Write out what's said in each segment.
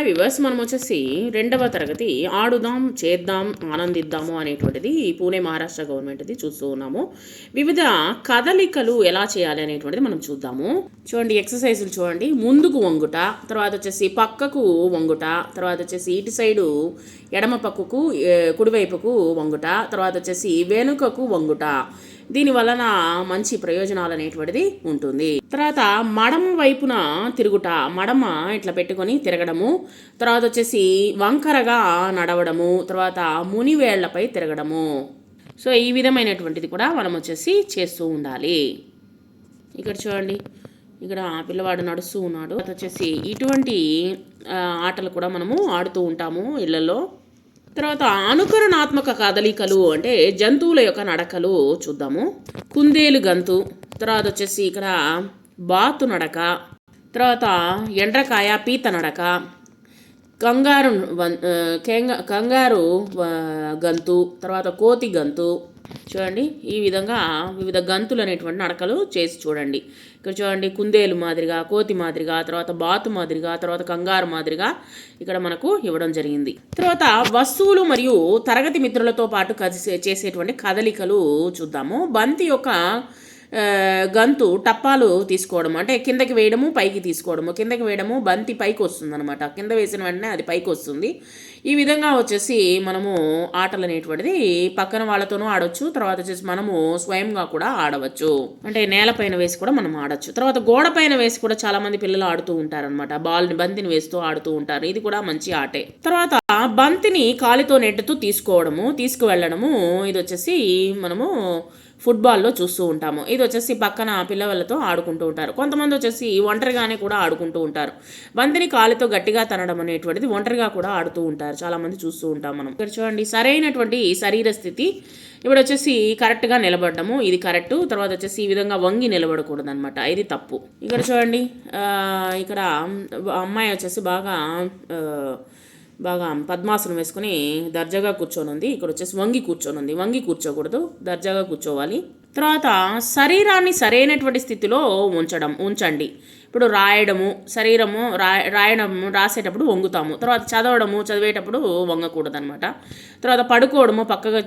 Hi viewers మనం వచ్చేసి రెండవ తరగతి ఆడుదాం చేద్దాం ఆనందిద్దాము అనేటువంటిది పూణే మహారాష్ట్ర గవర్నమెంట్ది చూస్తూ ఉన్నాము. వివిధ కదలికలు ఎలా చేయాలి అనేటువంటిది మనం చూద్దాము. చూడండి ఎక్సర్సైజులు చూడండి. ముందుకు వంగుట తర్వాత వచ్చేసి పక్కకు వంగుట తర్వాత వచ్చేసి ఇటు సైడు ఎడమ పక్కకు కుడివైపుకు వంగుట తర్వాత వచ్చేసి వెనుకకు వంగుట. దీని వలన మంచి ప్రయోజనాలు అనేటువంటిది ఉంటుంది. తర్వాత మడమ వైపున తిరుగుట. మడమ ఇట్లా పెట్టుకొని తిరగడము. తర్వాత వచ్చేసి వంకరగా నడవడము తర్వాత మునివేళ్ళపై తిరగడము. సో ఈ విధమైనటువంటిది కూడా మనం వచ్చేసి చేస్తూ ఉండాలి. ఇక్కడ చూడండి ఇక్కడ పిల్లవాడు నడుస్తూ ఉన్నాడు. తర్వాత వచ్చేసి ఇటువంటి ఆటలు కూడా మనము ఆడుతూ ఉంటాము ఇళ్ళల్లో తర్వాత అనుకరణాత్మక కదలికలు అంటే జంతువుల యొక్క నడకలు చూద్దాము. కుందేలు గంతు తర్వాత వచ్చేసి ఇక్కడ బాతు నడక తర్వాత ఎండ్రకాయ పీత నడక కంగారు కేంగ- కంగారు గంతు తర్వాత కోతి గంతు. చూడండి ఈ విధంగా వివిధ గంతులు అనేటువంటి నడకలు చేసి చూడండి. ఇక్కడ చూడండి కుందేలు మాదిరిగా కోతి మాదిరిగా తర్వాత బాతు మాదిరిగా తర్వాత కంగారు మాదిరిగా ఇక్కడ మనకు ఇవ్వడం జరిగింది. తర్వాత వస్తువులు మరియు తరగతి మిత్రులతో పాటు కలిసి చేసేటువంటి కదలికలు చూద్దాము. బంతి యొక్క గంతు టప్పాలు తీసుకోవడం అంటే కిందకి వేయడము పైకి తీసుకోవడము. కిందకి వేయడము బంతి పైకి వస్తుంది అనమాట కింద వేసిన వెంటనే అది పైకి వస్తుంది. ఈ విధంగా వచ్చేసి మనము ఆటలు అనేటువంటిది పక్కన వాళ్ళతోనూ ఆడొచ్చు. తర్వాత వచ్చేసి మనము స్వయంగా కూడా ఆడవచ్చు. అంటే నేలపైన వేసి కూడా మనం ఆడొచ్చు. తర్వాత గోడ పైన వేసి కూడా చాలా మంది పిల్లలు ఆడుతూ ఉంటారనమాట బాల్ని బంతిని వేస్తూ ఆడుతూ ఉంటారు. ఇది కూడా మంచి ఆటే. తర్వాత బంతిని కాలితో నెట్టుతూ తీసుకోవడము తీసుకువెళ్ళడము. ఇది వచ్చేసి మనము ఫుట్బాల్లో చూస్తూ ఉంటాము. ఇది వచ్చేసి పక్కన పిల్లవాళ్ళతో ఆడుకుంటూ ఉంటారు. కొంతమంది వచ్చేసి ఒంటరిగానే కూడా ఆడుకుంటూ ఉంటారు. బంతిని కాలితో గట్టిగా తనడం అనేటువంటిది ఒంటరిగా కూడా ఆడుతూ ఉంటారు. చాలామంది చూస్తూ ఉంటాం మనం. ఇక్కడ చూడండి సరైనటువంటి శరీర స్థితి. ఇప్పుడు వచ్చేసి కరెక్ట్గా నిలబడము ఇది కరెక్ట్. తర్వాత వచ్చేసి ఈ విధంగా వంగి నిలబడకూడదు అనమాట ఇది తప్పు. ఇక్కడ చూడండి ఇక్కడ అమ్మాయి వచ్చేసి బాగా బాగా పద్మాసనం వేసుకుని దర్జాగా కూర్చొని ఉంది ఇక్కడ వచ్చేసి వంగి కూర్చొని ఉంది వంగి కూర్చోకూడదు దర్జాగా కూర్చోవాలి. తర్వాత శరీరాన్ని సరైనటువంటి స్థితిలో ఉంచడం ఉంచండి. ఇప్పుడు రాయడము శరీరము రా రాయడము రాసేటప్పుడు వంగుతాము. తర్వాత చదవడము చదివేటప్పుడు వంగకూడదు అనమాట తర్వాత పడుకోవడము పక్కగా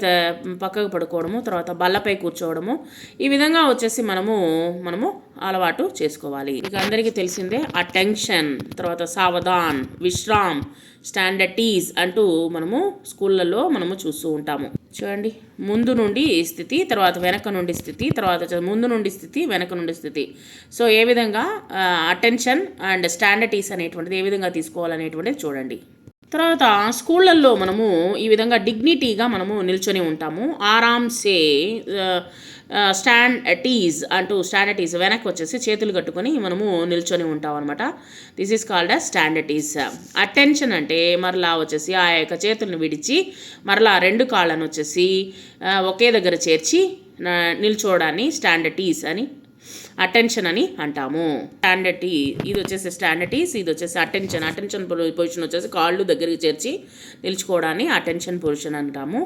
పక్కకు పడుకోవడము తర్వాత బల్లపై కూర్చోవడము ఈ విధంగా వచ్చేసి మనము మనము అలవాటు చేసుకోవాలి. ఇక అందరికీ తెలిసిందే అటెన్షన్ తర్వాత సావధాన్ విశ్రామ్ స్టాండర్టీస్ అంటూ మనము స్కూళ్ళల్లో మనము చూస్తూ ఉంటాము. చూడండి ముందు నుండి స్థితి తర్వాత వెనక నుండి స్థితి తర్వాత ముందు నుండి స్థితి వెనక నుండి స్థితి. సో ఏ విధంగా అటెన్షన్ అండ్ స్టాండర్టీస్ అనేటువంటిది ఏ విధంగా తీసుకోవాలనేటువంటిది చూడండి. తర్వాత స్కూళ్ళల్లో మనము ఈ విధంగా డిగ్నిటీగా మనము నిల్చొని ఉంటాము. ఆరామ్సే స్టాండ్ టీజ్ అంటూ స్టాండర్డ్ టీజ్ వెనక్కి వచ్చేసి చేతులు కట్టుకొని మనము నిల్చొని ఉంటాం అనమాట this is called a stand at ease attention అంటే మరలా వచ్చేసి ఆ యొక్క చేతులను విడిచి మరలా రెండు కాళ్ళను వచ్చేసి ఒకే దగ్గర చేర్చి నిల్చోవడాన్ని స్టాండర్డ్ టీజ్ అని అటెన్షన్ అని అంటాము. స్టాండర్డ్ టీ ఇది వచ్చేసి స్టాండర్డ్ టీస్ ఇది వచ్చేసి అటెన్షన్ అటెన్షన్ పొజిషన్ వచ్చేసి కాళ్ళు దగ్గరికి చేర్చి నిలుచుకోవడాన్ని అటెన్షన్ పొజిషన్ అంటాము.